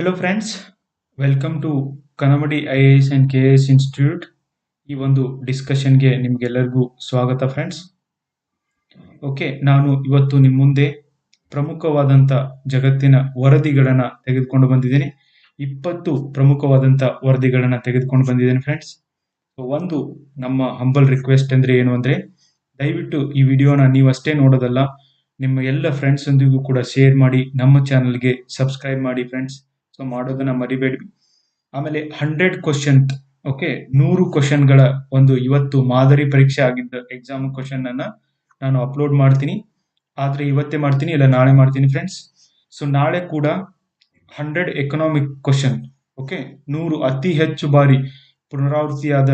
Hello friends welcome to Kanamadi I A S and K S institute ಈ ಒಂದು ಡಿಸ್ಕಷನ್ಗೆ ನಿಮಗೆಲ್ಲರಿಗೂ ಸ್ವಾಗತ ಫ್ರೆಂಡ್ಸ್ ಓಕೆ ನಾನು ಇವತ್ತು ನಿಮ್ಮ ಮುಂದೆ ಪ್ರಮುಖವಾದಂಥ ಜಗತ್ತಿನ ವರದಿಗಳನ್ನು ತೆಗೆದುಕೊಂಡು ಬಂದಿದ್ದೀನಿ. ಇಪ್ಪತ್ತು ಪ್ರಮುಖವಾದಂಥ ವರದಿಗಳನ್ನು ತೆಗೆದುಕೊಂಡು ಬಂದಿದ್ದೇನೆ ಫ್ರೆಂಡ್ಸ್ ಒಂದು ನಮ್ಮ ಹಂಬಲ್ ರಿಕ್ವೆಸ್ಟ್ ಅಂದರೆ ಏನು ಅಂದರೆ, ದಯವಿಟ್ಟು ಈ ವಿಡಿಯೋನ ನೀವು ಅಷ್ಟೇ ನೋಡೋದಲ್ಲ, ನಿಮ್ಮ ಎಲ್ಲ ಫ್ರೆಂಡ್ಸ್ ಕೂಡ ಶೇರ್ ಮಾಡಿ, ನಮ್ಮ ಚಾನಲ್ಗೆ ಸಬ್ಸ್ಕ್ರೈಬ್ ಮಾಡಿ ಫ್ರೆಂಡ್ಸ್ ಸೊ ಮಾಡೋದನ್ನ ಮರಿಬೇಡಿ ಆಮೇಲೆ ಹಂಡ್ರೆಡ್ ಕ್ವಶನ್ ಓಕೆ ನೂರು ಕ್ವಶನ್ಗಳ ಒಂದು ಇವತ್ತು ಮಾದರಿ ಪರೀಕ್ಷೆ ಆಗಿದ್ದ ಎಕ್ಸಾಮ್ ಕ್ವಶನ್ ಅನ್ನ ನಾನು ಅಪ್ಲೋಡ್ ಮಾಡ್ತೀನಿ. ಆದ್ರೆ ಇವತ್ತೇ ಮಾಡ್ತೀನಿ, ಇಲ್ಲ ನಾಳೆ ಮಾಡ್ತೀನಿ ಫ್ರೆಂಡ್ಸ್ ಸೊ ನಾಳೆ ಕೂಡ ಹಂಡ್ರೆಡ್ ಎಕನಾಮಿಕ್ ಕ್ವಶನ್ ಓಕೆ ನೂರು ಅತಿ ಹೆಚ್ಚು ಬಾರಿ ಪುನರಾವೃತ್ತಿಯಾದ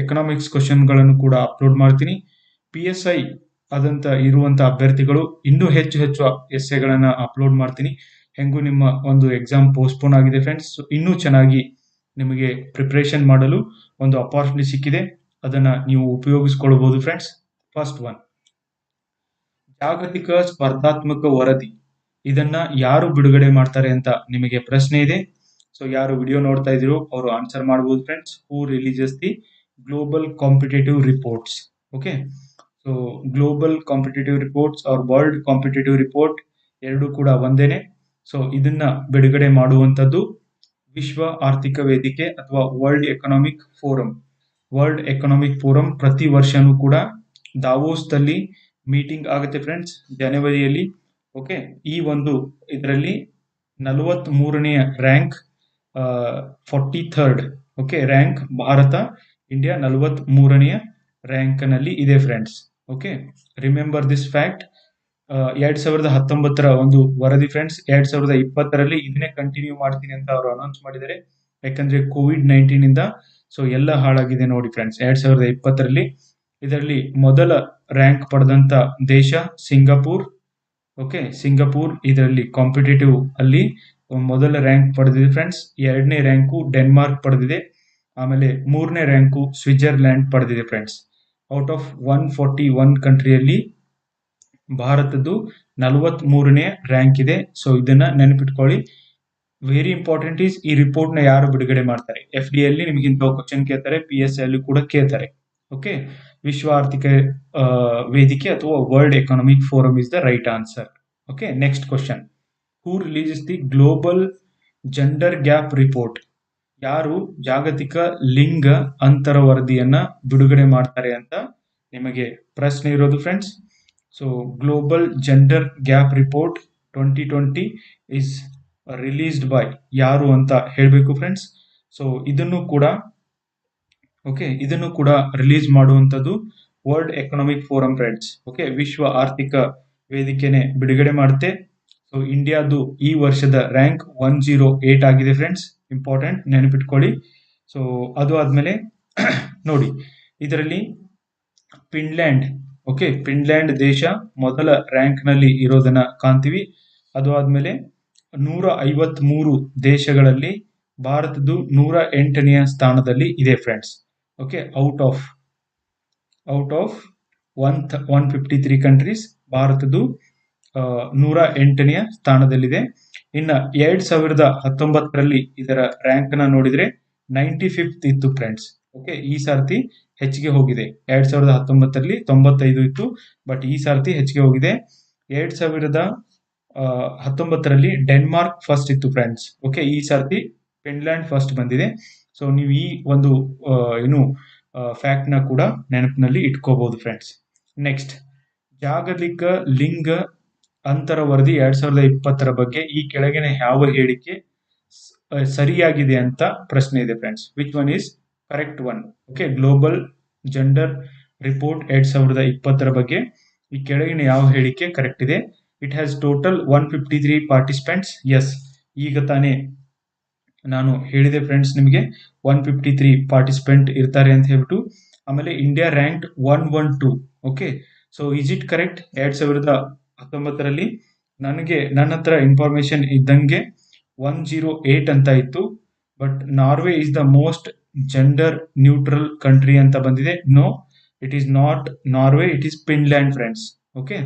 ಎಕನಾಮಿಕ್ಸ್ ಕ್ವಶನ್ಗಳನ್ನು ಕೂಡ ಅಪ್ಲೋಡ್ ಮಾಡ್ತೀನಿ. ಪಿ ಎಸ್ ಐ ಆದಂತ ಇರುವಂತ ಅಭ್ಯರ್ಥಿಗಳು ಇನ್ನೂ ಹೆಚ್ಚು ಹೆಚ್ಚು ಎಸ್ಸೆಗಳನ್ನ ಅಪ್ಲೋಡ್ ಮಾಡ್ತೀನಿ. ಹೆಂಗೂ ನಿಮ್ಮ ಒಂದು ಎಕ್ಸಾಮ್ ಪೋಸ್ಟ್ಪೋನ್ ಆಗಿದೆ ಫ್ರೆಂಡ್ಸ್ ಇನ್ನೂ ಚೆನ್ನಾಗಿ ನಿಮಗೆ ಪ್ರಿಪ್ರೇಷನ್ ಮಾಡಲು ಒಂದು ಅಪಾರ್ಚುನಿಟಿ ಸಿಕ್ಕಿದೆ. ಅದನ್ನ ನೀವು ಉಪಯೋಗಿಸ್ಕೊಳ್ಬಹುದು ಫ್ರೆಂಡ್ಸ್ ಫಸ್ಟ್ ಒನ್ ಜಾಗತಿಕ ಸ್ಪರ್ಧಾತ್ಮಕ ವರದಿ. ಇದನ್ನ ಯಾರು ಬಿಡುಗಡೆ ಮಾಡ್ತಾರೆ ಅಂತ ನಿಮಗೆ ಪ್ರಶ್ನೆ ಇದೆ. ಸೊ ಯಾರು ವಿಡಿಯೋ ನೋಡ್ತಾ ಇದ್ದೀರೋ ಅವರು ಆನ್ಸರ್ ಮಾಡಬಹುದು friends who releases the global competitive reports okay so global competitive reports are world competitive report ಎರಡೂ ಕೂಡ ಒಂದೇನೆ. ಸೊ ಇದನ್ನ ಬಿಡುಗಡೆ ಮಾಡುವಂತದ್ದು ವಿಶ್ವ ಆರ್ಥಿಕ ವೇದಿಕೆ ಅಥವಾ world economic forum world economic forum ಪ್ರತಿ ವರ್ಷನೂ ಕೂಡ ದಾವೋಸ್ದಲ್ಲಿ ಮೀಟಿಂಗ್ ಆಗುತ್ತೆ ಫ್ರೆಂಡ್ಸ್ ಜನವರಿಯಲ್ಲಿ. ಓಕೆ ಈ ಒಂದು ಇದರಲ್ಲಿ ನಲವತ್ತ್ ಮೂರನೆಯ rank forty third okay rank Bharat India ನಲವತ್ತ್ ಮೂರನೆಯ ರ್ಯಾಂಕ್ನಲ್ಲಿ ಇದೆ friends okay remember this fact ಎರಡ್ ಸಾವಿರದ ಹತ್ತೊಂಬತ್ತರ ಒಂದು ವರದಿ ಫ್ರೆಂಡ್ಸ್ ಎರಡ್ ಸಾವಿರದ ಇಪ್ಪತ್ತರಲ್ಲಿ ಇದನ್ನೇ ಕಂಟಿನ್ಯೂ ಮಾಡ್ತೀನಿ ಅಂತ ಅವರು ಅನೌನ್ಸ್ ಮಾಡಿದ್ದಾರೆ. ಯಾಕಂದ್ರೆ ಕೋವಿಡ್ ನೈನ್ಟೀನ್ ಇಂದ ಸೊ ಎಲ್ಲ ಹಾಳಾಗಿದೆ ನೋಡಿ ಫ್ರೆಂಡ್ಸ್ ಎರಡ್ ಸಾವಿರದ ಇಪ್ಪತ್ತರಲ್ಲಿ. ಇದರಲ್ಲಿ ಮೊದಲ ರ್ಯಾಂಕ್ ಪಡೆದಂತ ದೇಶ ಸಿಂಗಾಪುರ್. ಓಕೆ ಸಿಂಗಾಪುರ್ ಇದರಲ್ಲಿ ಕಾಂಪಿಟೇಟಿವ್ ಅಲ್ಲಿ ಮೊದಲ ರ್ಯಾಂಕ್ ಪಡೆದಿದೆ ಫ್ರೆಂಡ್ಸ್ ಎರಡನೇ ರ್ಯಾಂಕು ಡೆನ್ಮಾರ್ಕ್ ಪಡೆದಿದೆ. ಆಮೇಲೆ ಮೂರನೇ ರ್ಯಾಂಕು ಸ್ವಿಟ್ಜರ್ಲ್ಯಾಂಡ್ ಪಡೆದಿದೆ friends out of one forty one ಕಂಟ್ರಿಯಲ್ಲಿ ಭಾರತದ್ದು ನಲವತ್ತ್ ಮೂರನೇ ರ್ಯಾಂಕ್ ಇದೆ. ಸೊ ಇದನ್ನ ನೆನಪಿಟ್ಕೊಳ್ಳಿ. ವೆರಿ ಇಂಪಾರ್ಟೆಂಟ್ ಈಸ್ ಈ ರಿಪೋರ್ಟ್ನ ಯಾರು ಬಿಡುಗಡೆ ಮಾಡ್ತಾರೆ? ಎಫ್ ಡಿ ಅಲ್ಲಿ ನಿಮಗೆ ಇಂಥ ಕ್ವಶನ್ ಕೇಳ್ತಾರೆ ಪಿ ಎಸ್ ಅಲ್ಲಿ ಕೂಡ ಕೇಳ್ತಾರೆ. ಓಕೆ ವಿಶ್ವ ಆರ್ಥಿಕ ವೇದಿಕೆ ಅಥವಾ world economic forum is the right answer okay next question who is the global gender gap report ಯಾರು ಜಾಗತಿಕ ಲಿಂಗ ಅಂತರ ವರದಿಯನ್ನ ಬಿಡುಗಡೆ ಮಾಡ್ತಾರೆ ಅಂತ ನಿಮಗೆ ಪ್ರಶ್ನೆ ಇರೋದು friends global gender gap report twenty twenty is released by ಯಾರು ಅಂತ ಹೇಳಬೇಕು ಫ್ರೆಂಡ್ಸ್ ಸೊ ಇದನ್ನು ಕೂಡ ಓಕೆ ಇದನ್ನು ಕೂಡ ರಿಲೀಸ್ ಮಾಡುವಂಥದ್ದು world economic forum friends okay ವಿಶ್ವ ಆರ್ಥಿಕ ವೇದಿಕೆನೆ ಬಿಡುಗಡೆ ಮಾಡುತ್ತೆ. ಸೊ ಇಂಡಿಯಾದು ಈ ವರ್ಷದ ರ್ಯಾಂಕ್ ಒನ್ ಜೀರೋ ಏಟ್ ಆಗಿದೆ ಫ್ರೆಂಡ್ಸ್ ಇಂಪಾರ್ಟೆಂಟ್ ನೆನಪಿಟ್ಕೊಳ್ಳಿ. ಸೊ ಅದು ಆದಮೇಲೆ, ನೋಡಿ, ಇದರಲ್ಲಿ ಫಿನ್ಲ್ಯಾಂಡ್ ಓಕೆ, ಫಿನ್ಲ್ಯಾಂಡ್ ದೇಶ ಮೊದಲ ರ್ಯಾಂಕ್ನಲ್ಲಿ ಇರೋದನ್ನ ಕಾಣ್ತೀವಿ. ಅದು ಆದ್ಮೇಲೆ ನೂರ ಐವತ್ ಮೂರು ದೇಶಗಳಲ್ಲಿ ಭಾರತದ್ದು ನೂರ ಎಂಟನೆಯ ಸ್ಥಾನದಲ್ಲಿ ಇದೆ friends. Okay, out of out of one one fifty three countries ಭಾರತದ್ದು ನೂರ ಎಂಟನೆಯ ಸ್ಥಾನದಲ್ಲಿದೆ. ಇನ್ನ ಎರಡ್ ಸಾವಿರದ ಹತ್ತೊಂಬತ್ತರಲ್ಲಿ ಇದರ ರ್ಯಾಂಕ್ನ ನೋಡಿದ್ರೆ ನೈಂಟಿ ಫಿಫ್ತ್ ಇತ್ತು ಫ್ರೆಂಡ್ಸ್. ಓಕೆ, ಈ ಸಾರ್ತಿ ಹೆಚ್ಚಿಗೆ ಹೋಗಿದೆ. ಎರಡ್ ಸಾವಿರದ ಹತ್ತೊಂಬತ್ತರಲ್ಲಿ ತೊಂಬತ್ತೈದು ಇತ್ತು ಬಟ್ ಈ ಸಾರ್ತಿ ಹೆಚ್ಚಿಗೆ ಹೋಗಿದೆ. ಎರಡ್ ಸಾವಿರದ ಹತ್ತೊಂಬತ್ತರಲ್ಲಿ ಡೆನ್ಮಾರ್ಕ್ ಫಸ್ಟ್ ಇತ್ತು ಫ್ರೆಂಡ್ಸ್ ಓಕೆ ಈ ಸಾರ್ತಿ ಫಿನ್ಲ್ಯಾಂಡ್ ಫಸ್ಟ್ ಬಂದಿದೆ. ಸೊ ನೀವು ಈ ಒಂದು ಏನು ಫ್ಯಾಕ್ಟ್ನ ಕೂಡ ನೆನಪಿನಲ್ಲಿ ಇಟ್ಕೋಬಹುದು ಫ್ರೆಂಡ್ಸ್ ನೆಕ್ಸ್ಟ್ ಜಾಗತಿಕ ಲಿಂಗ ಅಂತರ ವರದಿ ಎರಡ್ ಸಾವಿರದ ಇಪ್ಪತ್ತರ ಬಗ್ಗೆ ಈ ಕೆಳಗಿನ ಯಾವ ಹೇಳಿಕೆ ಸರಿಯಾಗಿದೆ ಅಂತ ಪ್ರಶ್ನೆ ಇದೆ friends which one is correct one okay global gender report ಎರಡ್ ಸಾವಿರದ ಇಪ್ಪತ್ತರ ಬಗ್ಗೆ ಈ ಕೆಳಗಿನ ಯಾವ ಹೇಳಿಕೆ ಕರೆಕ್ಟ್ ಇದೆ? It has total one fifty three participants yes ಈಗ ತಾನೇ ನಾನು ಹೇಳಿದೆ ಫ್ರೆಂಡ್ಸ್ ನಿಮಗೆ ಒನ್ ಫಿಫ್ಟಿ ತ್ರೀ ಪಾರ್ಟಿಸಿಪೆಂಟ್ ಇರ್ತಾರೆ ಅಂತ ಹೇಳ್ಬಿಟ್ಟು. ಆಮೇಲೆ India rank one one two okay so is it correct ಎರಡ್ ಸಾವಿರದ ಹತ್ತೊಂಬತ್ತರಲ್ಲಿ ನನಗೆ ನನ್ನ ಹತ್ರ ಇನ್ಫಾರ್ಮೇಶನ್ ಇದ್ದಂಗೆ ಒನ್ ಜೀರೋ ಏಟ್ ಅಂತ ಇತ್ತು. But Norway is the most gender neutral country ಅಂತ ಬಂದಿದೆ. No it is not Norway it is Finland friends okay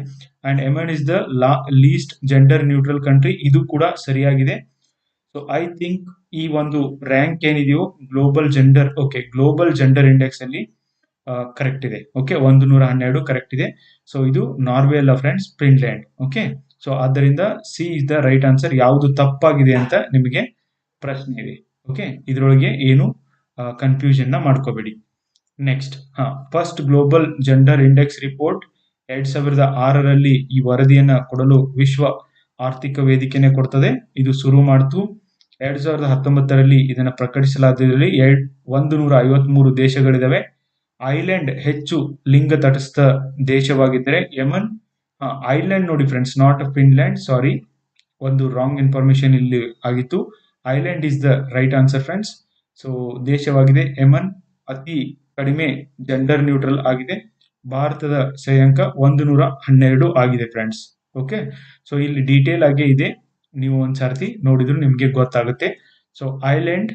and Yemen is the la least gender neutral country ಇದು ಕೂಡ ಸರಿಯಾಗಿದೆ. So I think ಈ ಒಂದು rank ಏನಿದೆಯೋ global gender okay global gender index ಅಲ್ಲಿ correct ಇದೆ. ಓಕೆ ಒಂದು ನೂರ ಹನ್ನೆರಡು ಕರೆಕ್ಟ್ ಇದೆ. ಸೊ ಇದು ನಾರ್ವೆ ಅಲ್ಲ ಫ್ರೆಂಡ್ಸ್ ಫಿನ್ಲ್ಯಾಂಡ್ ಓಕೆ ಸೊ ಆದ್ದರಿಂದ C is the right answer ಯಾವುದು ತಪ್ಪಾಗಿದೆ ಅಂತ ನಿಮಗೆ ಪ್ರಶ್ನೆ ಇದೆ. ಓಕೆ ಇದರೊಳಗೆ ಏನು ಕನ್ಫ್ಯೂಷನ್ನ ಮಾಡ್ಕೋಬೇಡಿ. ನೆಕ್ಸ್ಟ್ ಹಾ first global gender index report ಎರಡ್ ಸಾವಿರದ ಆರರಲ್ಲಿ ಈ ವರದಿಯನ್ನ ಕೊಡಲು ವಿಶ್ವ ಆರ್ಥಿಕ ವೇದಿಕೆನೆ ಕೊಡ್ತದೆ. ಇದು ಶುರು ಮಾಡ್ತು. ಎರಡ್ ಸಾವಿರದ ಹತ್ತೊಂಬತ್ತರಲ್ಲಿ ಇದನ್ನ ಪ್ರಕಟಿಸಲಾದಲ್ಲಿ ಎರಡ್ ಒಂದು ನೂರ ಐವತ್ಮೂರು ದೇಶಗಳಿದಾವೆ. ಐಲ್ಯಾಂಡ್ ಹೆಚ್ಚು ಲಿಂಗ ತಟಸ್ಥ ದೇಶವಾಗಿದ್ದರೆ ಯಮನ್ ಐಲ್ಯಾಂಡ್ ನೋಡಿ ಫ್ರೆಂಡ್ಸ್ ನಾಟ್ ಫಿನ್ಲ್ಯಾಂಡ್ ಸಾರಿ ಒಂದು ರಾಂಗ್ ಇನ್ಫಾರ್ಮೇಶನ್ ಇಲ್ಲಿ ಆಗಿತ್ತು. Iceland is the right answer friends so ದೇಶವಾಗಿದೆ. ಎಮನ್ ಅತಿ ಕಡಿಮೆ ಜೆಂಡರ್ ನ್ಯೂಟ್ರಲ್ ಆಗಿದೆ. ಭಾರತದ ಶ್ರೇಯಾಂಕ ಒಂದು ನೂರ ಹನ್ನೆರಡು ಆಗಿದೆ ಫ್ರೆಂಡ್ಸ್ ಓಕೆ ಸೊ ಇಲ್ಲಿ ಡೀಟೇಲ್ ಆಗೇ ಇದೆ. ನೀವು ಒಂದ್ಸರ್ತಿ ನೋಡಿದ್ರು ನಿಮಗೆ ಗೊತ್ತಾಗುತ್ತೆ. So Iceland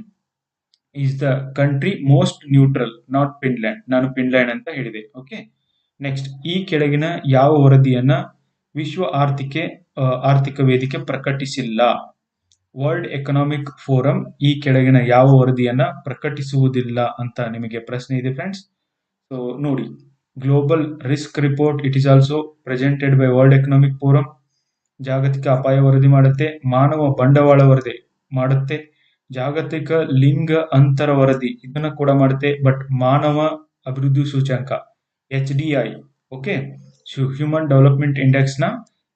is the country most neutral not Finland ನಾನು ಫಿನ್ಲ್ಯಾಂಡ್ ಅಂತ ಹೇಳಿದೆ. ಓಕೆ ನೆಕ್ಸ್ಟ್ ಈ ಕೆಳಗಿನ ಯಾವ ವರದಿಯನ್ನ ವಿಶ್ವ ಆರ್ಥಿಕ ಆರ್ಥಿಕ ವೇದಿಕೆ ಪ್ರಕಟಿಸಿಲ್ಲ? ವರ್ಲ್ಡ್ ಎಕನಾಮಿಕ್ ಫೋರಂ ಈ ಕೆಳಗಿನ ಯಾವ ವರದಿಯನ್ನ ಪ್ರಕಟಿಸುವುದಿಲ್ಲ ಅಂತ ನಿಮಗೆ ಪ್ರಶ್ನೆ ಇದೆ ಫ್ರೆಂಡ್ಸ್. ಸೊ ನೋಡಿ global risk report it is also presented by world economic forum ಜಾಗತಿಕ ಅಪಾಯ ವರದಿ ಮಾಡುತ್ತೆ, ಮಾನವ ಬಂಡವಾಳ ವರದಿ ಮಾಡುತ್ತೆ, ಜಾಗತಿಕ ಲಿಂಗ ಅಂತರ ವರದಿ ಇದನ್ನ ಕೂಡ ಮಾಡುತ್ತೆ ಬಟ್ ಮಾನವ ಅಭಿವೃದ್ಧಿ ಸೂಚ್ಯಂಕ H D I okay human development ಇಂಡೆಕ್ಸ್ನ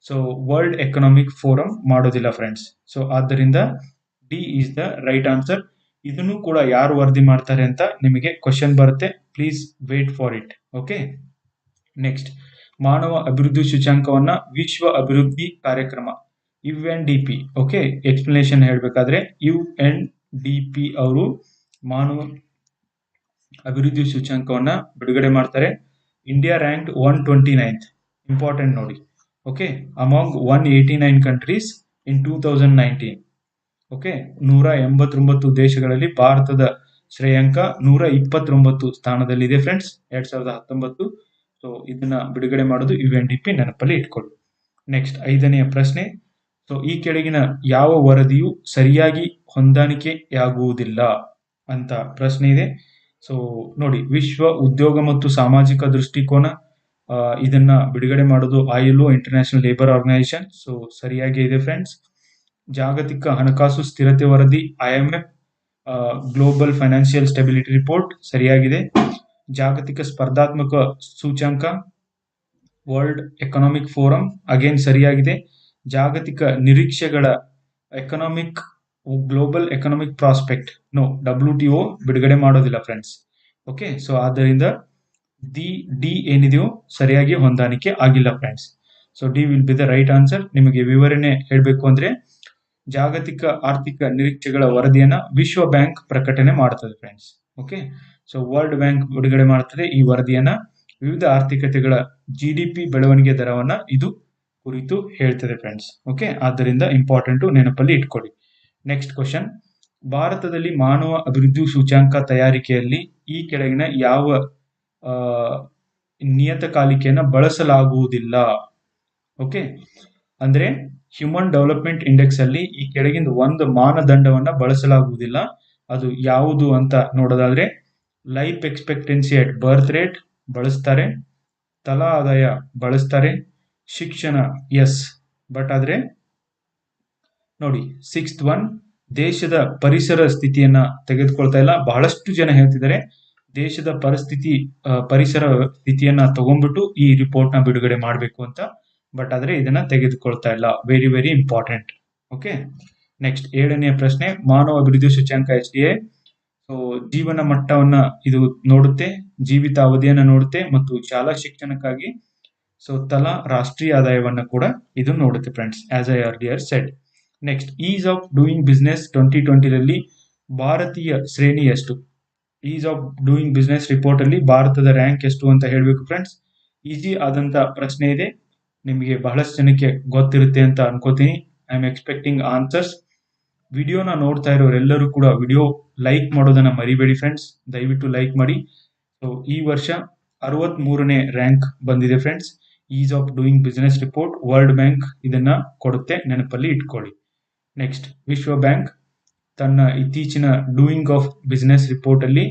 so world economic forum ಮಾಡೋದಿಲ್ಲ ಫ್ರೆಂಡ್ಸ್ ಸೊ ಆದ್ದರಿಂದ D is the right answer ಇದನ್ನು ಕೂಡ ಯಾರು ವರದಿ ಮಾಡ್ತಾರೆ ಅಂತ ನಿಮಗೆ ಕ್ವಶನ್ ಬರುತ್ತೆ. Please wait for it okay next ಮಾನವ ಅಭಿವೃದ್ಧಿ ಸೂಚ್ಯಾಂಕವನ್ನ ವಿಶ್ವ ಅಭಿವೃದ್ಧಿ ಕಾರ್ಯಕ್ರಮ U N D P okay explanation ಹೇಳಬೇಕಾದ್ರೆ ಯು ಎನ್ ಡಿ ಪಿ ಅವರು ಮಾನವ ಅಭಿವೃದ್ಧಿ ಸೂಚ್ಯಾಂಕವನ್ನ ಬಿಡುಗಡೆ ಮಾಡ್ತಾರೆ. India rank one twenty ninth important ನೋಡಿ. Nine countries in two thousand nineteen okay ನೂರ ಎಂಬತ್ತೊಂಬತ್ತು ದೇಶಗಳಲ್ಲಿ ಭಾರತದ ಶ್ರೇಯಾಂಕ ನೂರ ಇಪ್ಪತ್ತೊಂಬತ್ತು ಸ್ಥಾನದಲ್ಲಿದೆ ಫ್ರೆಂಡ್ಸ್ ಎರಡ್ ಸಾವಿರದ ಹತ್ತೊಂಬತ್ತು. ಸೊ ಇದನ್ನ ಬಿಡುಗಡೆ ಮಾಡೋದು ಯು ಎನ್ ಡಿ ಪಿ ನೆನಪಲ್ಲಿ ಇಟ್ಕೊಳ್ಳಿ. ನೆಕ್ಸ್ಟ್ ಐದನೆಯ ಪ್ರಶ್ನೆ. ಸೊ ಈ ಕೆಳಗಿನ ಯಾವ ವರದಿಯು ಸರಿಯಾಗಿ ಹೊಂದಾಣಿಕೆಯಾಗುವುದಿಲ್ಲ ಅಂತ ಪ್ರಶ್ನೆ ಇದೆ. ಸೊ ನೋಡಿ, ವಿಶ್ವ ಉದ್ಯೋಗ ಮತ್ತು ಸಾಮಾಜಿಕ ದೃಷ್ಟಿಕೋನ ಇದನ್ನ ಬಿಡುಗಡೆ ಮಾಡೋದು ILO international labour organisation so ಸರಿಯಾಗಿ ಇದೆ ಫ್ರೆಂಡ್ಸ್ ಜಾಗತಿಕ ಹಣಕಾಸು ಸ್ಥಿರತೆ ವರದಿ IMF global financial stability report ಸರಿಯಾಗಿದೆ. ಜಾಗತಿಕ ಸ್ಪರ್ಧಾತ್ಮಕ ಸೂಚ್ಯಾಂಕ ವರ್ಲ್ಡ್ ಎಕನಾಮಿಕ್ ಫೋರಂ ಅಗೇನ್ ಸರಿಯಾಗಿದೆ. ಜಾಗತಿಕ ನಿರೀಕ್ಷೆಗಳ economic global economic prospect no W T O ಬಿಡುಗಡೆ ಮಾಡೋದಿಲ್ಲ ಫ್ರೆಂಡ್ಸ್ ಓಕೆ ಸೊ ಆದ್ದರಿಂದ ದಿ ಡಿ ಏನಿದೆಯೋ ಸರಿಯಾಗಿ ಹೊಂದಾಣಿಕೆ ಆಗಿಲ್ಲ friends so D will be the right answer ನಿಮಗೆ ವಿವರಣೆ ಹೇಳಬೇಕು ಅಂದ್ರೆ ಜಾಗತಿಕ ಆರ್ಥಿಕ ನಿರೀಕ್ಷೆಗಳ ವರದಿಯನ್ನ ವಿಶ್ವ ಬ್ಯಾಂಕ್ ಪ್ರಕಟಣೆ ಮಾಡುತ್ತದೆ friends okay so world bank ಬಿಡುಗಡೆ ಮಾಡ್ತದೆ ಈ ವರದಿಯನ್ನ. ವಿವಿಧ ಆರ್ಥಿಕತೆಗಳ ಜಿ ಡಿ ಪಿ ಬೆಳವಣಿಗೆ ದರವನ್ನ ಇದು ಕುರಿತು ಹೇಳ್ತದೆ ಫ್ರೆಂಡ್ಸ್ ಓಕೆ ಆದ್ದರಿಂದ ಇಂಪಾರ್ಟೆಂಟು ನೆನಪಲ್ಲಿ ಇಟ್ಕೊಳ್ಳಿ. ನೆಕ್ಸ್ಟ್ ಕ್ವಶನ್ ಭಾರತದಲ್ಲಿ ಮಾನವ ಅಭಿವೃದ್ಧಿ ಸೂಚ್ಯಾಂಕ ತಯಾರಿಕೆಯಲ್ಲಿ ಈ ಕೆಳಗಿನ ಯಾವ ನಿಯತಕಾಲಿಕೆಯನ್ನು ಬಳಸಲಾಗುವುದಿಲ್ಲ. ಓಕೆ? ಅಂದ್ರೆ ಹ್ಯೂಮನ್ ಡೆವಲಪ್ಮೆಂಟ್ ಇಂಡೆಕ್ಸ್ ಅಲ್ಲಿ ಈ ಕೆಳಗಿಂದ ಒಂದು ಮಾನದಂಡವನ್ನ ಬಳಸಲಾಗುವುದಿಲ್ಲ. ಅದು ಯಾವುದು ಅಂತ ನೋಡೋದಾದ್ರೆ life expectancy at birth rate ಬಳಸ್ತಾರೆ ತಲಾ ಆದಾಯ ಬಳಸ್ತಾರೆ, ಶಿಕ್ಷಣ ಎಸ್ ಬಟ್ ಆದ್ರೆ, ನೋಡಿ ಸಿಕ್ಸ್ತ್ ಒನ್ ದೇಶದ ಪರಿಸರ ಸ್ಥಿತಿಯನ್ನ ತೆಗೆದುಕೊಳ್ತಾ ಇಲ್ಲ. ಬಹಳಷ್ಟು ಜನ ಹೇಳ್ತಿದ್ದಾರೆ ದೇಶದ ಪರಿಸ್ಥಿತಿ ಪರಿಸರ ಸ್ಥಿತಿಯನ್ನ ತಗೊಂಡ್ಬಿಟ್ಟು ಈ ರಿಪೋರ್ಟ್ನ ಬಿಡುಗಡೆ ಮಾಡಬೇಕು ಅಂತ. ಬಟ್ ಆದರೆ ಇದನ್ನ ತೆಗೆದುಕೊಳ್ತಾ ಇಲ್ಲ. Very very important okay next ಏಳನೆಯ ಪ್ರಶ್ನೆ, ಮಾನವ ಅಭಿವೃದ್ಧಿ ಸೂಚ್ಯಾಂಕ ಎಚ್ ಡಿ ಎ. ಸೊ ಜೀವನ ಮಟ್ಟವನ್ನ ಇದು ನೋಡುತ್ತೆ, ಜೀವಿತ ಅವಧಿಯನ್ನ ನೋಡುತ್ತೆ ಮತ್ತು ಶಾಲಾ ಶಿಕ್ಷಣಕ್ಕಾಗಿ. ಸೊ ತಲಾ ರಾಷ್ಟ್ರೀಯ ಆದಾಯವನ್ನ ಕೂಡ ಇದು ನೋಡುತ್ತೆ friends as I earlier said next ease of doing business twenty ಟ್ವೆಂಟಿರಲ್ಲಿ ಭಾರತೀಯ ಶ್ರೇಣಿ ಎಷ್ಟು? Ease of doing business report ಅಲ್ಲಿ ಭಾರತದ ರ್ಯಾಂಕ್ ಎಷ್ಟು ಅಂತ ಹೇಳಬೇಕು ಫ್ರೆಂಡ್ಸ್ ಈಸಿ ಆದಂತ ಪ್ರಶ್ನೆ ಇದೆ. ನಿಮಗೆ ಬಹಳಷ್ಟು ಜನಕ್ಕೆ ಗೊತ್ತಿರುತ್ತೆ ಅಂತ ಅನ್ಕೋತೀನಿ. ಐ ಆಮ್ ಎಕ್ಸ್ಪೆಕ್ಟಿಂಗ್ ಆನ್ಸರ್ಸ್ ವಿಡಿಯೋನ ನೋಡ್ತಾ ಇರೋರೆಲ್ಲರೂ ಕೂಡ ವಿಡಿಯೋ ಲೈಕ್ ಮಾಡೋದನ್ನ ಮರಿಬೇಡಿ ಫ್ರೆಂಡ್ಸ್ ದಯವಿಟ್ಟು ಲೈಕ್ ಮಾಡಿ. ಸೊ ಈ ವರ್ಷ ಅರವತ್ ಮೂರನೇ ರ್ಯಾಂಕ್ ಬಂದಿದೆ friends ease of doing business report world bank ಇದನ್ನ ಕೊಡುತ್ತೆ. ನೆನಪಲ್ಲಿ ಇಟ್ಕೊಳ್ಳಿ. ನೆಕ್ಸ್ಟ್ ವಿಶ್ವ ಬ್ಯಾಂಕ್ ತನ್ನ ಇತ್ತೀಚಿನ ಡೂಯಿಂಗ್ ಆಫ್ ಬಿಸಿನೆಸ್ ರಿಪೋರ್ಟ್ ಅಲ್ಲಿ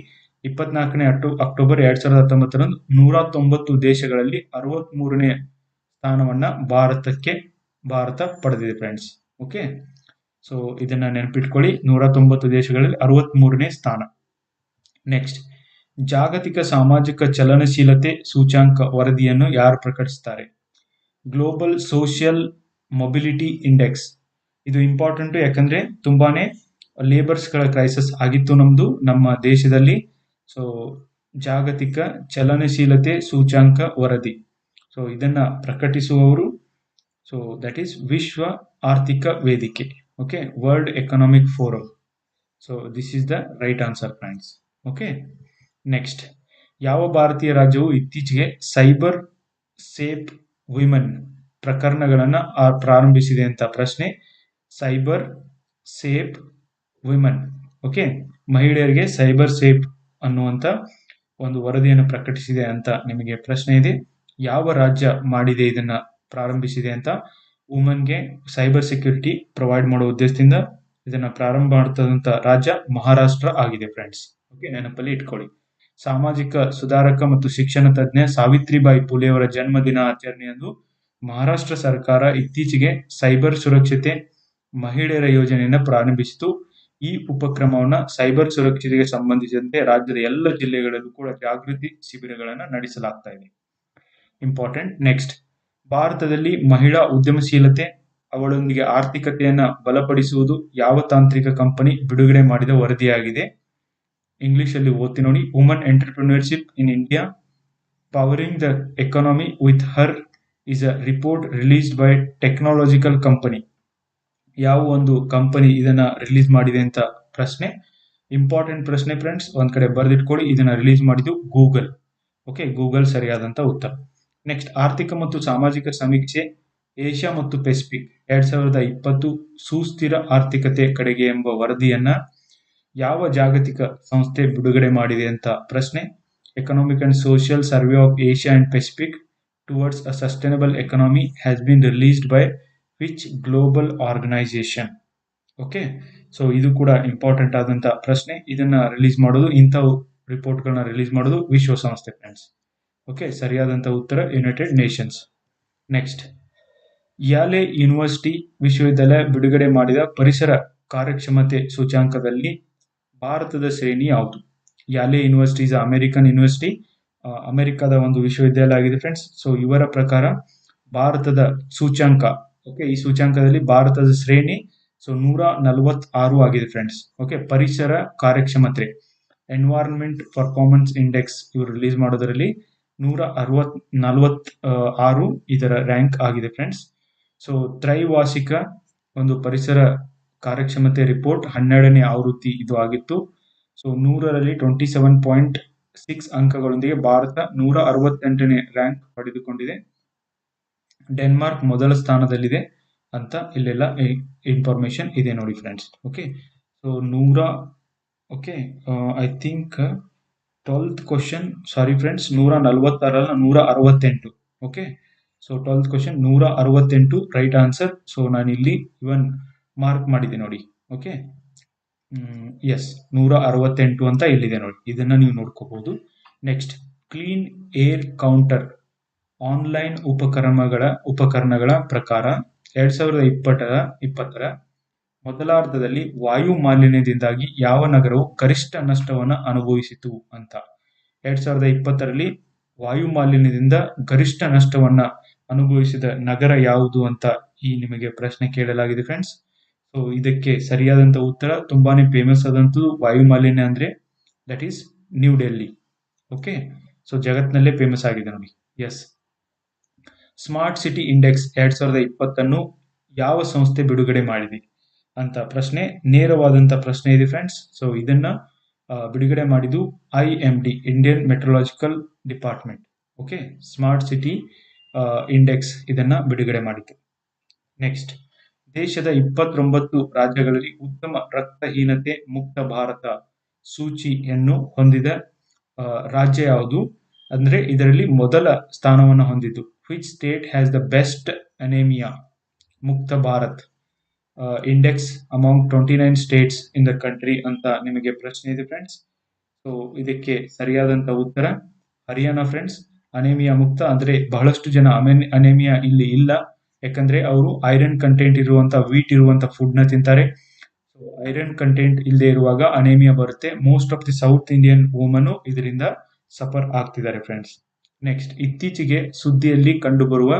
ಇಪ್ಪತ್ನಾಲ್ಕನೇ ಅಕ್ಟೋಬರ್ ಎರಡ್ ಸಾವಿರದ ಹತ್ತೊಂಬತ್ತರಂದು ನೂರ ತೊಂಬತ್ತು ದೇಶಗಳಲ್ಲಿ ಅರವತ್ತ್ ಮೂರನೇ ಸ್ಥಾನವನ್ನ ಭಾರತಕ್ಕೆ, ಭಾರತ ಪಡೆದಿದೆ ಫ್ರೆಂಡ್ಸ್ ಓಕೆ ಸೊ ಇದನ್ನ ನೆನಪಿಟ್ಕೊಳ್ಳಿ. ನೂರ ತೊಂಬತ್ತು ದೇಶಗಳಲ್ಲಿ ಅರವತ್ತ್ ಮೂರನೇ ಸ್ಥಾನ. ನೆಕ್ಸ್ಟ್ ಜಾಗತಿಕ ಸಾಮಾಜಿಕ ಚಲನಶೀಲತೆ ಸೂಚ್ಯಾಂಕ ವರದಿಯನ್ನು ಯಾರು ಪ್ರಕಟಿಸ್ತಾರೆ? ಗ್ಲೋಬಲ್ ಸೋಷಿಯಲ್ ಮೊಬಿಲಿಟಿ ಇಂಡೆಕ್ಸ್ ಇದು ಇಂಪಾರ್ಟೆಂಟು ಯಾಕಂದ್ರೆ ತುಂಬಾನೇ ಲೇಬರ್ಸ್ಗಳ ಕ್ರೈಸಿಸ್ ಆಗಿತ್ತು ನಮ್ಮದು ನಮ್ಮ ದೇಶದಲ್ಲಿ. ಸೊ ಜಾಗತಿಕ ಚಲನಶೀಲತೆ ಸೂಚ್ಯಾಂಕ ವರದಿ. ಸೊ ಇದನ್ನ ಪ್ರಕಟಿಸುವವರು ಸೊ ದಟ್ ಈಸ್ ವಿಶ್ವ ಆರ್ಥಿಕ ವೇದಿಕೆ okay world economic forum so this is the right answer friends okay next ಯಾವ ಭಾರತೀಯ ರಾಜ್ಯವು ಇತ್ತೀಚೆಗೆ ಸೈಬರ್ ಸೇಫ್ ವಿಮೆನ್ ಪ್ರಕರಣಗಳನ್ನು ಪ್ರಾರಂಭಿಸಿದೆ ಅಂತ ಪ್ರಶ್ನೆ. ಸೈಬರ್ ಸೇಫ್ ವಿಮನ್ ಓಕೆ ಮಹಿಳೆಯರಿಗೆ ಸೈಬರ್ ಸೇಫ್ ಅನ್ನುವಂಥ ಒಂದು ವರದಿಯನ್ನು ಪ್ರಕಟಿಸಿದೆ ಅಂತ ನಿಮಗೆ ಪ್ರಶ್ನೆ ಇದೆ. ಯಾವ ರಾಜ್ಯ ಮಾಡಿದೆ ಇದನ್ನ ಪ್ರಾರಂಭಿಸಿದೆ ಅಂತ ವುಮನ್ಗೆ ಸೈಬರ್ ಸೆಕ್ಯೂರಿಟಿ ಪ್ರೊವೈಡ್ ಮಾಡೋ ಉದ್ದೇಶದಿಂದ ಇದನ್ನ ಪ್ರಾರಂಭ ಮಾಡ್ತದಂತ ರಾಜ್ಯ ಮಹಾರಾಷ್ಟ್ರ ಆಗಿದೆ ಫ್ರೆಂಡ್ಸ್ ಓಕೆ ನೆನಪಲ್ಲಿ ಇಟ್ಕೊಳ್ಳಿ. ಸಾಮಾಜಿಕ ಸುಧಾರಕ ಮತ್ತು ಶಿಕ್ಷಣ ತಜ್ಞ ಸಾವಿತ್ರಿಬಾಯಿ ಪುಲೆಯವರ ಜನ್ಮದಿನ ಆಚರಣೆಯಂದು ಮಹಾರಾಷ್ಟ್ರ ಸರ್ಕಾರ ಇತ್ತೀಚೆಗೆ ಸೈಬರ್ ಸುರಕ್ಷತೆ ಮಹಿಳೆಯರ ಯೋಜನೆಯನ್ನು ಪ್ರಾರಂಭಿಸಿತು. ಈ ಉಪಕ್ರಮವನ್ನು ಸೈಬರ್ ಸುರಕ್ಷತೆಗೆ ಸಂಬಂಧಿಸಿದಂತೆ ರಾಜ್ಯದ ಎಲ್ಲ ಜಿಲ್ಲೆಗಳಲ್ಲೂ ಕೂಡ ಜಾಗೃತಿ ಶಿಬಿರಗಳನ್ನು ನಡೆಸಲಾಗ್ತಾ ಇದೆ. ಇಂಪಾರ್ಟೆಂಟ್ ನೆಕ್ಸ್ಟ್ ಭಾರತದಲ್ಲಿ ಮಹಿಳಾ ಉದ್ಯಮಶೀಲತೆ, ಅವಳೊಂದಿಗೆ ಆರ್ಥಿಕತೆಯನ್ನ ಬಲಪಡಿಸುವುದು ಯಾವ ತಾಂತ್ರಿಕ ಕಂಪನಿ ಬಿಡುಗಡೆ ಮಾಡಿದ ವರದಿಯಾಗಿದೆ. ಇಂಗ್ಲಿಷ್ ಅಲ್ಲಿ ಓದ್ತಿ ನೋಡಿ. Women entrepreneurship in India powering the economy with her is a report released by technological company ಯಾವ ಒಂದು ಕಂಪನಿ ಇದನ್ನ ರಿಲೀಸ್ ಮಾಡಿದೆ ಅಂತ ಪ್ರಶ್ನೆ. ಇಂಪಾರ್ಟೆಂಟ್ ಪ್ರಶ್ನೆ ಫ್ರೆಂಡ್ಸ್ ಒಂದ್ ಕಡೆ ಬರೆದಿಟ್ಕೊಳ್ಳಿ, ಇದನ್ನ ರಿಲೀಸ್ ಮಾಡಿದ್ದು ಗೂಗಲ್ ಓಕೆ ಗೂಗಲ್ ಸರಿಯಾದಂತ ಉತ್ತರ. ನೆಕ್ಸ್ಟ್ ಆರ್ಥಿಕ ಮತ್ತು ಸಾಮಾಜಿಕ ಸಮೀಕ್ಷೆ, ಏಷ್ಯಾ ಮತ್ತು ಪೆಸಿಫಿಕ್ ಎರಡ್ ಸಾವಿರದ ಇಪ್ಪತ್ತು ಸುಸ್ಥಿರ ಆರ್ಥಿಕತೆ ಕಡೆಗೆ ಎಂಬ ವರದಿಯನ್ನ ಯಾವ ಜಾಗತಿಕ ಸಂಸ್ಥೆ ಬಿಡುಗಡೆ ಮಾಡಿದೆ ಅಂತ ಪ್ರಶ್ನೆ. Economic and social survey of Asia and Pacific towards a sustainable economy has been released by which global organisation. Okay? So, ಇದು ಕೂಡ ಇಂಪಾರ್ಟೆಂಟ್ ಆದಂಥ ಪ್ರಶ್ನೆ. ಇದನ್ನು ರಿಲೀಸ್ ಮಾಡೋದು, ಇಂಥವು ರಿಪೋರ್ಟ್ಗಳನ್ನ ರಿಲೀಸ್ ಮಾಡೋದು ವಿಶ್ವಸಂಸ್ಥೆ ಫ್ರೆಂಡ್ಸ್ ಓಕೆ? ಸರಿಯಾದಂಥ ಉತ್ತರ United Nations next Yale university ವಿಶ್ವವಿದ್ಯಾಲಯ ಬಿಡುಗಡೆ ಮಾಡಿದ ಪರಿಸರ ಕಾರ್ಯಕ್ಷಮತೆ ಸೂಚ್ಯಾಂಕದಲ್ಲಿ ಭಾರತದ ಶ್ರೇಣಿ ಯಾವುದು? Yale university is American university. ಅಮೆರಿಕದ ಒಂದು ವಿಶ್ವವಿದ್ಯಾಲಯ ಆಗಿದೆ ಫ್ರೆಂಡ್ಸ್ ಸೊ, ಇವರ ಪ್ರಕಾರ ಭಾರತದ ಸೂಚಾಂಕ ಓಕೆ ಈ ಸೂಚ್ಯಾಂಕದಲ್ಲಿ ಭಾರತದ ಶ್ರೇಣಿ ಸೊ ನೂರ ನಲವತ್ತಾರು ಆಗಿದೆ ಫ್ರೆಂಡ್ಸ್ ಓಕೆ ಪರಿಸರ ಕಾರ್ಯಕ್ಷಮತೆ ಎನ್ವೈರನ್ಮೆಂಟ್ ಪರ್ಫಾರ್ಮೆನ್ಸ್ ಇಂಡೆಕ್ಸ್ ಇವರು ರಿಲೀಸ್ ಮಾಡೋದರಲ್ಲಿ ನೂರ ಅರವತ್ ನಲವತ್ ಆರು ಇದರ ರ್ಯಾಂಕ್ ಆಗಿದೆ ಫ್ರೆಂಡ್ಸ್ ಸೊ ತ್ರೈವಾರ್ಷಿಕ ಒಂದು ಪರಿಸರ ಕಾರ್ಯಕ್ಷಮತೆ ರಿಪೋರ್ಟ್ ಹನ್ನೆರಡನೇ ಆವೃತ್ತಿ ಇದು ಆಗಿತ್ತು. ಸೊ ನೂರರಲ್ಲಿ ಟ್ವೆಂಟಿ ಸೆವೆನ್ ಪಾಯಿಂಟ್ ಸಿಕ್ಸ್ ಅಂಕಗಳೊಂದಿಗೆ ಭಾರತ ನೂರ ಅರವತ್ತೆಂಟನೇ ರ್ಯಾಂಕ್ ಪಡೆದುಕೊಂಡಿದೆ. ಡೆನ್ಮಾರ್ಕ್ ಮೊದಲ ಸ್ಥಾನದಲ್ಲಿದೆ ಅಂತ ಇಲ್ಲೆಲ್ಲ ಇನ್ಫಾರ್ಮೇಶನ್ ಇದೆ ನೋಡಿ ಫ್ರೆಂಡ್ಸ್ ಓಕೆ ಸೊ ನೂರ okay I think twelfth question sorry friends ನೂರ ನಲವತ್ತಾರಲ್ಲ, ನೂರ ಅರವತ್ತೆಂಟು. ಓಕೆ ಸೊ ಟ್ವೆಲ್ತ್ ಕ್ವಶನ್ ನೂರ ಅರವತ್ತೆಂಟು ರೈಟ್ ಆನ್ಸರ್ ಸೊ ಇಲ್ಲಿ ಇವನ್ ಮಾರ್ಕ್ ಮಾಡಿದೆ ನೋಡಿ. ಓಕೆ ಎಸ್ ನೂರ ಅರವತ್ತೆಂಟು ಅಂತ ಇಲ್ಲಿದೆ ನೋಡಿ. ಇದನ್ನ ನೀವು ನೋಡ್ಕೋಬಹುದು next clean air counter online ಉಪಕರಣಗಳ ಉಪಕರಣಗಳ ಪ್ರಕಾರ ಎರಡ್ ಸಾವಿರದ ಇಪ್ಪತ್ತರ ಇಪ್ಪತ್ತರ ಮೊದಲಾರ್ಧದಲ್ಲಿ ವಾಯು ಮಾಲಿನ್ಯದಿಂದಾಗಿ ಯಾವ ನಗರವು ಗರಿಷ್ಠ ನಷ್ಟವನ್ನು ಅನುಭವಿಸಿತು ಅಂತ. ಎರಡ್ ಸಾವಿರದ ಇಪ್ಪತ್ತರಲ್ಲಿ ವಾಯು ಮಾಲಿನ್ಯದಿಂದ ಗರಿಷ್ಠ ನಷ್ಟವನ್ನ ಅನುಭವಿಸಿದ ನಗರ ಯಾವುದು ಅಂತ ಈ ನಿಮಗೆ ಪ್ರಶ್ನೆ ಕೇಳಲಾಗಿದೆ ಫ್ರೆಂಡ್ಸ್ ಸೊ ಇದಕ್ಕೆ ಸರಿಯಾದಂತ ಉತ್ತರ ತುಂಬಾನೇ ಫೇಮಸ್ ಆದಂತದ್ದು ವಾಯು ಮಾಲಿನ್ಯ ಅಂದ್ರೆ that is New Delhi okay so ಜಗತ್ತಿನಲ್ಲೇ ಫೇಮಸ್ ಆಗಿದೆ ನೋಡಿ ಎಸ್ ಸ್ಮಾರ್ಟ್ ಸಿಟಿ ಇಂಡೆಕ್ಸ್ ಎರಡ್ ಸಾವಿರದ ಇಪ್ಪತ್ತನ್ನು ಯಾವ ಸಂಸ್ಥೆ ಬಿಡುಗಡೆ ಮಾಡಿದೆ ಅಂತ ಪ್ರಶ್ನೆ ನೇರವಾದಂಥ ಪ್ರಶ್ನೆ ಇದೆ ಫ್ರೆಂಡ್ಸ್ ಸೊ ಇದನ್ನ ಬಿಡುಗಡೆ ಮಾಡಿದ್ದು I M D Indian meteorological department okay smart city index ಇದನ್ನ ಬಿಡುಗಡೆ ಮಾಡಿತು ನೆಕ್ಸ್ಟ್ ದೇಶದ ಇಪ್ಪತ್ತೊಂಬತ್ತು ರಾಜ್ಯಗಳಲ್ಲಿ ಉತ್ತಮ ರಕ್ತಹೀನತೆ ಮುಕ್ತ ಭಾರತ ಸೂಚಿಯನ್ನು ಹೊಂದಿದ ರಾಜ್ಯ ಯಾವುದು? ಅಂದ್ರೆ ಇದರಲ್ಲಿ ಮೊದಲ ಸ್ಥಾನವನ್ನು ಹೊಂದಿದ್ದು which state has the best anaemia ಮುಕ್ತ Bharat index among twenty nine states in the country ಅಂತ ನಿಮಗೆ ಪ್ರಶ್ನೆ ಇದೆ ಫ್ರೆಂಡ್ಸ್ ಸೊ ಇದಕ್ಕೆ ಸರಿಯಾದಂಥ ಉತ್ತರ. ಹರಿಯಾಣ ಫ್ರೆಂಡ್ಸ್ ಅನೇಮಿಯಾ ಮುಕ್ತ ಅಂದರೆ ಬಹಳಷ್ಟು ಜನ ಅಮೆನ್ ಅನೇಮಿಯಾ ಇಲ್ಲಿ ಇಲ್ಲ. ಯಾಕಂದರೆ ಅವರು ಐರನ್ ಕಂಟೆಂಟ್ ಇರುವಂಥ ವೀಟ್ ಇರುವಂಥ ಫುಡ್ನ ತಿಂತಾರೆ. ಸೊ ಐರನ್ ಕಂಟೆಂಟ್ ಇಲ್ಲದೆ ಇರುವಾಗ ಅನೇಮಿಯಾ ಬರುತ್ತೆ. Most of the south Indian women ಇದರಿಂದ ಸಫರ್ ಆಗ್ತಿದ್ದಾರೆ ಫ್ರೆಂಡ್ಸ್ ನೆಕ್ಸ್ಟ್ ಇತ್ತೀಚೆಗೆ ಸುದ್ದಿಯಲ್ಲಿ ಕಂಡುಬರುವ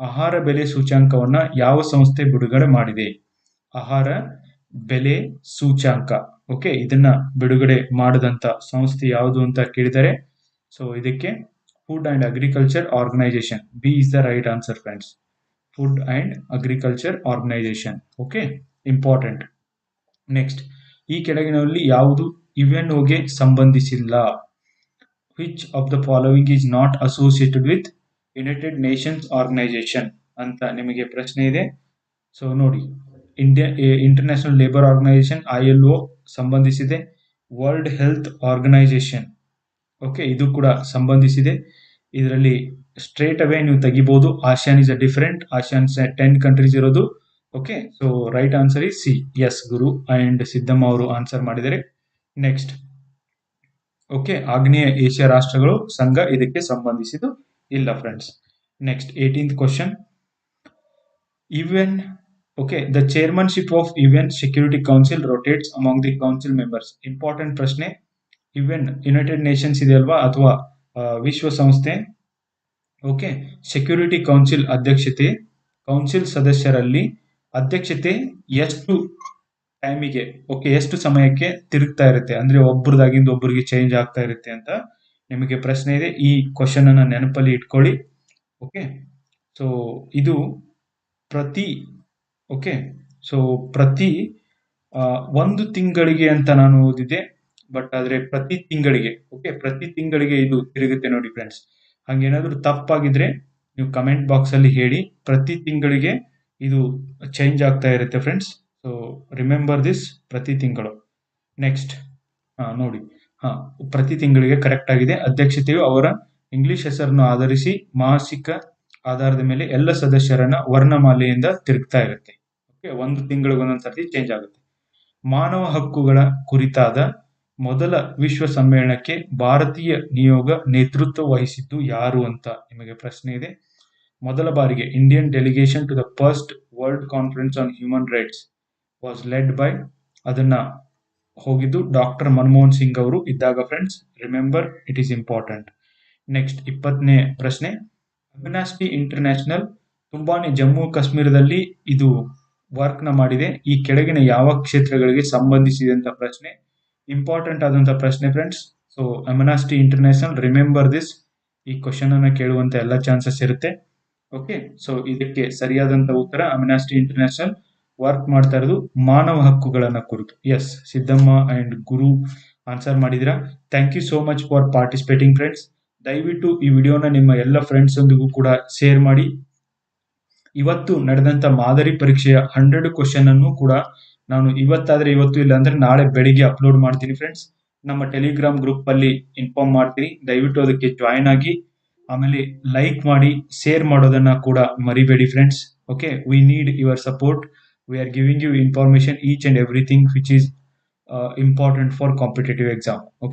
ಆಹಾರ ಬೆಲೆ ಸೂಚ್ಯಾಂಕವನ್ನ ಯಾವ ಸಂಸ್ಥೆ ಬಿಡುಗಡೆ ಮಾಡಿದೆ? ಆಹಾರ ಬೆಲೆ ಸೂಚ್ಯಾಂಕ. ಓಕೆ ಇದನ್ನ ಬಿಡುಗಡೆ ಮಾಡದಂತ ಸಂಸ್ಥೆ ಯಾವುದು ಅಂತ ಕೇಳಿದರೆ ಸೊ ಇದಕ್ಕೆ food and agriculture organisation B is the right answer friends food and agriculture organisation okay important next ಈ ಕೆಳಗಿನಲ್ಲಿ ಯಾವುದು ಇವೆನ್ಒಗೆ ಸಂಬಂಧಿಸಿಲ್ಲ? Which of the following is not associated with United Nations organisation ಅಂತ ನಿಮಗೆ ಪ್ರಶ್ನೆ ಇದೆ. ಸೊ ನೋಡಿ. India international labour organisation I L O ಸಂಬಂಧಿಸಿದೆ. ವರ್ಲ್ಡ್ ಹೆಲ್ತ್ ಆರ್ಗನೈಸೇಷನ್ ಓಕೆ ಇದು ಕೂಡ ಸಂಬಂಧಿಸಿದೆ. ಇದರಲ್ಲಿ ಸ್ಟ್ರೇಟ್ ಅವೇ ನೀವು ತೆಗಿಬಹುದು ASEAN is a different ASEAN ten countries ಇರೋದು. Okay so right answer is C yes Guru. And Siddamma ಅವರು ಆನ್ಸರ್ ಮಾಡಿದರೆ ನೆಕ್ಸ್ಟ್ ಓಕೆ ಆಗ್ನೇಯ ಏಷ್ಯಾ ರಾಷ್ಟ್ರಗಳು ಸಂಘ ಇದಕ್ಕೆ ಸಂಬಂಧಿಸಿದ್ದು ಇಲ್ಲ friends next eighteenth question UN okay the chairmanship of UN security council rotates among the council members important ಪ್ರಶ್ನೆ. UN United Nations ಇದೆ ಅಲ್ವಾ ಅಥವಾ ವಿಶ್ವಸಂಸ್ಥೆ? ಓಕೆ ಸೆಕ್ಯೂರಿಟಿ ಕೌನ್ಸಿಲ್ ಅಧ್ಯಕ್ಷತೆ. ಕೌನ್ಸಿಲ್ ಸದಸ್ಯರಲ್ಲಿ ಅಧ್ಯಕ್ಷತೆ ಎಷ್ಟು ಟೈಮಿಗೆ ಓಕೆ ಎಷ್ಟು ಸಮಯಕ್ಕೆ ತಿರುಗ್ತಾ ಇರುತ್ತೆ? ಅಂದ್ರೆ ಒಬ್ಬರದಾಗಿಂದ ಒಬ್ಬರಿಗೆ ಚೇಂಜ್ ಆಗ್ತಾ ಇರುತ್ತೆ ಅಂತ ನಿಮಗೆ ಪ್ರಶ್ನೆ ಇದೆ. ಈ ಕ್ವಶನ್ ಅನ್ನ ನೆನಪಲ್ಲಿ ಇಟ್ಕೊಳ್ಳಿ ಓಕೆ ಸೊ ಇದು ಪ್ರತಿ ಓಕೆ ಸೊ ಪ್ರತಿ ಒಂದು ತಿಂಗಳಿಗೆ ಅಂತ ನಾನು ಓದಿದೆ ಬಟ್ ಆದ್ರೆ ಪ್ರತಿ ತಿಂಗಳಿಗೆ ಓಕೆ ಪ್ರತಿ ತಿಂಗಳಿಗೆ ಇದು ತಿರುಗುತ್ತೆ ನೋಡಿ ಫ್ರೆಂಡ್ಸ್ ಹಂಗೇನಾದ್ರೂ ತಪ್ಪಾಗಿದ್ರೆ ನೀವು ಕಮೆಂಟ್ ಬಾಕ್ಸ್ ಅಲ್ಲಿ ಹೇಳಿ, ಪ್ರತಿ ತಿಂಗಳಿಗೆ ಇದು ಚೇಂಜ್ ಆಗ್ತಾ ಇರುತ್ತೆ ಫ್ರೆಂಡ್ಸ್ ಸೊ ರಿಮೆಂಬರ್ ದಿಸ್ ಪ್ರತಿ ತಿಂಗಳು. ನೆಕ್ಸ್ಟ್ ಹಾ, ನೋಡಿ. ಹಾಂ, ಪ್ರತಿ ತಿಂಗಳಿಗೆ ಕರೆಕ್ಟ್ ಆಗಿದೆ. ಅಧ್ಯಕ್ಷತೆಯು ಅವರ ಇಂಗ್ಲಿಷ್ ಹೆಸರನ್ನು ಆಧರಿಸಿ ಮಾಸಿಕ ಆಧಾರದ ಮೇಲೆ ಎಲ್ಲ ಸದಸ್ಯರನ್ನ ವರ್ಣಮಾಲೆಯಿಂದ ತಿರುಗ್ತಾ ಇರುತ್ತೆ. ಓಕೆ ಒಂದು ತಿಂಗಳಿಗೆ ಒಂದೊಂದ್ಸರ್ತಿ ಚೇಂಜ್ ಆಗುತ್ತೆ. ಮಾನವ ಹಕ್ಕುಗಳ ಕುರಿತಾದ ಮೊದಲ ವಿಶ್ವ ಸಮ್ಮೇಳನಕ್ಕೆ ಭಾರತೀಯ ನಿಯೋಗ ನೇತೃತ್ವ ವಹಿಸಿದ್ದು ಯಾರು ಅಂತ ನಿಮಗೆ ಪ್ರಶ್ನೆ ಇದೆ. ಮೊದಲ ಬಾರಿಗೆ Indian delegation to the first world conference on human rights was led by ಅದನ್ನ ಹೋಗಿದ್ದು ಡಾಕ್ಟರ್ ಮನಮೋಹನ್ ಸಿಂಗ್ ಅವರು ಇದ್ದಾಗ friends remember it is important next ಇಪ್ಪತ್ತನೇ ಪ್ರಶ್ನೆ. ಅಮಿನಾಸ್ಟಿ ಇಂಟರ್ನ್ಯಾಷನಲ್ ತುಂಬಾನೇ ಜಮ್ಮು ಕಾಶ್ಮೀರದಲ್ಲಿ ಇದು ವರ್ಕ್ನ ಮಾಡಿದೆ. ಈ ಕೆಳಗಿನ ಯಾವ ಕ್ಷೇತ್ರಗಳಿಗೆ ಸಂಬಂಧಿಸಿದಂಥ ಪ್ರಶ್ನೆ. ಇಂಪಾರ್ಟೆಂಟ್ ಆದಂಥ ಪ್ರಶ್ನೆ friends so Amnesty International remember this ಈ ಕ್ವಶನ್ ಅನ್ನ ಕೇಳುವಂತ ಎಲ್ಲ ಚಾನ್ಸಸ್ ಇರುತ್ತೆ. ಓಕೆ ಸೊ ಇದಕ್ಕೆ ಸರಿಯಾದಂಥ ಉತ್ತರ ಅಮಿನಾಸ್ಟಿ ಇಂಟರ್ನ್ಯಾಷನಲ್ ವರ್ಕ್ ಮಾಡ್ತಾ ಇರೋದು ಮಾನವ ಹಕ್ಕುಗಳನ್ನ ಕುರಿತು. Yes Siddamma and Guru answer ಮಾಡಿದಿರಾ thank you so much for participating friends ದಯವಿಟ್ಟು ಈ ವಿಡಿಯೋನ ನಿಮ್ಮ ಎಲ್ಲ ಫ್ರೆಂಡ್ಸ್ ಒಂದಿಗೂ ಕೂಡ ಶೇರ್ ಮಾಡಿ. ಇವತ್ತು ನಡೆದಂತ ಮಾದರಿ ಪರೀಕ್ಷೆಯ ಹಂಡ್ರೆಡ್ ಕ್ವಶನ್ ಅನ್ನು ಕೂಡ ನಾನು ಇವತ್ತಾದ್ರೆ ಇವತ್ತು ಇಲ್ಲ ಅಂದ್ರೆ ನಾಳೆ ಬೆಳಿಗ್ಗೆ ಅಪ್ಲೋಡ್ ಮಾಡ್ತೀನಿ ಫ್ರೆಂಡ್ಸ್ ನಮ್ಮ ಟೆಲಿಗ್ರಾಮ್ ಗ್ರೂಪ್ ಅಲ್ಲಿ ಇನ್ಫಾರ್ಮ್ ಮಾಡ್ತೀನಿ. ದಯವಿಟ್ಟು ಅದಕ್ಕೆ ಜಾಯಿನ್ ಆಗಿ. ಆಮೇಲೆ ಲೈಕ್ ಮಾಡಿ ಶೇರ್ ಮಾಡೋದನ್ನ ಕೂಡ ಮರಿಬೇಡಿ friends okay we need your support we are giving you information each and everything which is uh, important for competitive exam. Okay?